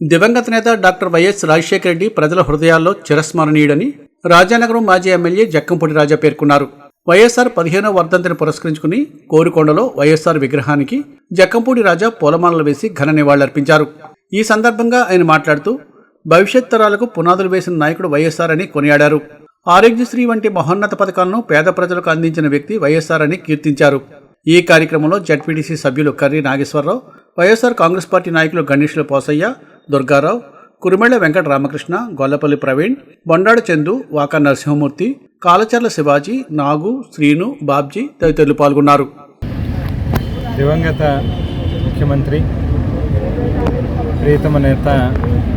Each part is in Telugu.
దివంగత నేత డాక్టర్ వైఎస్ రాజశేఖర రెడ్డి ప్రజల హృదయాల్లో చిరస్మరణీయుడని రాజానగరం మాజీ ఎమ్మెల్యే జక్కంపూడి రాజా పేర్కొన్నారు. వైఎస్ఆర్ పదిహేనవ వర్ధంతిని పురస్కరించుకుని కోరుకొండలో వైఎస్ఆర్ విగ్రహానికి జక్కంపూడి రాజా పూలమాలలు వేసి ఘన నివాళులర్పించారు. ఈ సందర్భంగా ఆయన మాట్లాడుతూ భవిష్యత్ తరాలకు పునాదులు వేసిన నాయకుడు వైఎస్ఆర్ అని కొనియాడారు. ఆరోగ్యశ్రీ వంటి మహోన్నత పథకాలను పేద ప్రజలకు అందించిన వ్యక్తి వైఎస్ఆర్ అని కీర్తించారు. ఈ కార్యక్రమంలో జడ్పీటీసీ సభ్యులు కర్రీ నాగేశ్వరరావు వైఎస్ఆర్ కాంగ్రెస్ పార్టీ నాయకులు గణేష్ల పోసయ్య దుర్గారావు కురిమెళ్ళ వెంకట రామకృష్ణ గొల్లపల్లి ప్రవీణ్ బొండాడు చందు వాకా నరసింహమూర్తి కాలచర్ల శివాజీ నాగు శ్రీను బాబ్జీ తదితరులు పాల్గొన్నారు. దివంగత ముఖ్యమంత్రి ప్రియతమ నేత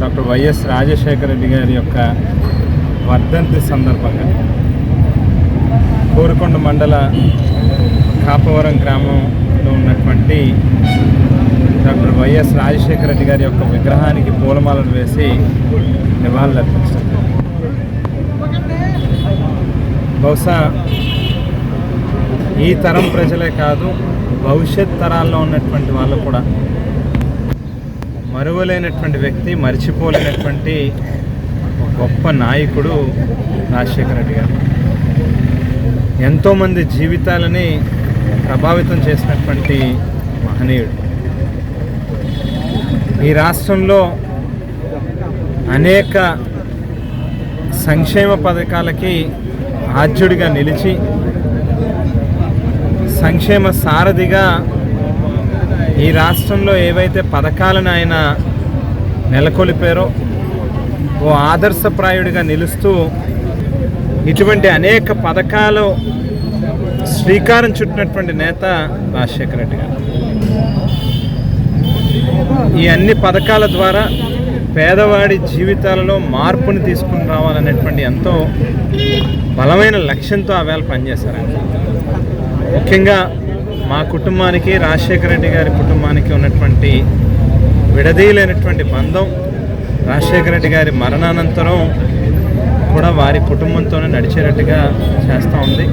డాక్టర్ వైఎస్ రాజశేఖర రెడ్డి గారి యొక్క వర్ధంతి సందర్భంగా కోరుకొండ మండల కాపవరం గ్రామంలో ఉన్నటువంటి వైఎస్ రాజశేఖర రెడ్డి గారి యొక్క విగ్రహానికి పూలమాలను వేసి నివాళులర్పించారు బహుశా ఈ తరం ప్రజలే కాదు భవిష్యత్ తరాల్లో ఉన్నటువంటి వాళ్ళు కూడా మరువలేనటువంటి వ్యక్తి మర్చిపోలేనటువంటి గొప్ప నాయకుడు రాజశేఖర రెడ్డి గారు. ఎంతోమంది జీవితాలని ప్రభావితం చేసినటువంటి మహనీయుడు. ఈ రాష్ట్రంలో అనేక సంక్షేమ పథకాలకి ఆద్యుడిగా నిలిచి సంక్షేమ సారథిగా ఈ రాష్ట్రంలో ఏవైతే పథకాలను ఆయన నెలకొల్పారో ఓ ఆదర్శప్రాయుడిగా నిలుస్తూ ఇటువంటి అనేక పథకాలు శ్రీకారం చుట్టినటువంటి నేత రాజశేఖర రెడ్డి గారు. ఈ అన్ని పథకాల ద్వారా పేదవాడి జీవితాలలో మార్పుని తీసుకుని రావాలనేటువంటి ఎంతో బలమైన లక్ష్యంతో ఆ వేళ పనిచేశారండి. ముఖ్యంగా మా కుటుంబానికి రాజశేఖర రెడ్డి గారి కుటుంబానికి ఉన్నటువంటి విడదీయలేనటువంటి బంధం రాజశేఖర రెడ్డి గారి మరణానంతరం కూడా వారి కుటుంబంతోనే నడిచేటట్టుగా చేస్తూ ఉంది.